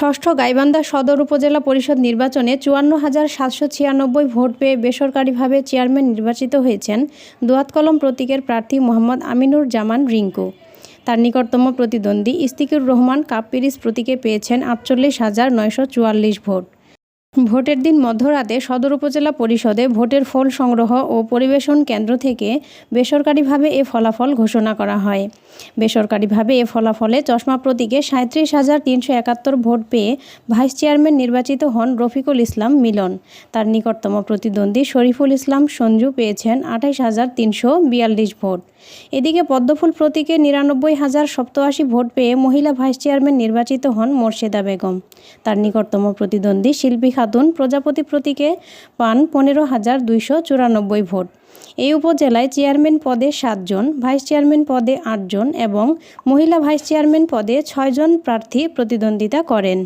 ষষ্ঠ গাইবান্ধা সদর উপজেলা পরিষদ নির্বাচনে চুয়ান্ন হাজার সাতশো ছিয়ানব্বই ভোট পেয়ে বেসরকারিভাবে চেয়ারম্যান নির্বাচিত হয়েছেন দোয়াতকলম প্রতীকের প্রার্থী মোহাম্মদ আমিনুর জামান রিঙ্কু। তার নিকটতম প্রতিদ্বন্দ্বী ইস্তিকুর রহমান কাপ্পিরিস প্রতীকে পেয়েছেন আটচল্লিশ হাজার নয়শো চুয়াল্লিশ ভোট। ভোটের দিন মধ্যরাতে সদর উপজেলা পরিষদে ভোটের ফল সংগ্রহ ও পরিবেশন কেন্দ্র থেকে বেসরকারিভাবে এ ফলাফল ঘোষণা করা হয়। বেসরকারিভাবে এ ফলাফলে চশমা প্রতীকে সাঁত্রিশ হাজার তিনশো একাত্তর ভোট পেয়ে ভাইস চেয়ারম্যান নির্বাচিত হন রফিকুল ইসলাম মিলন। তার নিকটতম প্রতিদ্বন্দ্বী শরীফুল ইসলাম সঞ্জু পেয়েছেন আঠাইশ হাজার তিনশো বিয়াল্লিশ ভোট। এদিকে পদ্মফুল প্রতীকে নিরানব্বই হাজার সপ্তআশি ভোট পেয়ে মহিলা ভাইস চেয়ারম্যান নির্বাচিত হন মোর্শেদা বেগম। তার নিকটতম প্রতিদ্বন্দ্বী শিল্পী খাতুন প্রজাপতি প্রতীকে পান পনেরো হাজার দুইশো চুরানব্বই ভোট। এই উপজেলায় চেয়ারম্যান পদে সাতজন, ভাইস চেয়ারম্যান পদে আটজন। এবং মহিলা ভাইস চেয়ারম্যান পদে ছয়জন প্রার্থী প্রতিদ্বন্দ্বিতা করেন।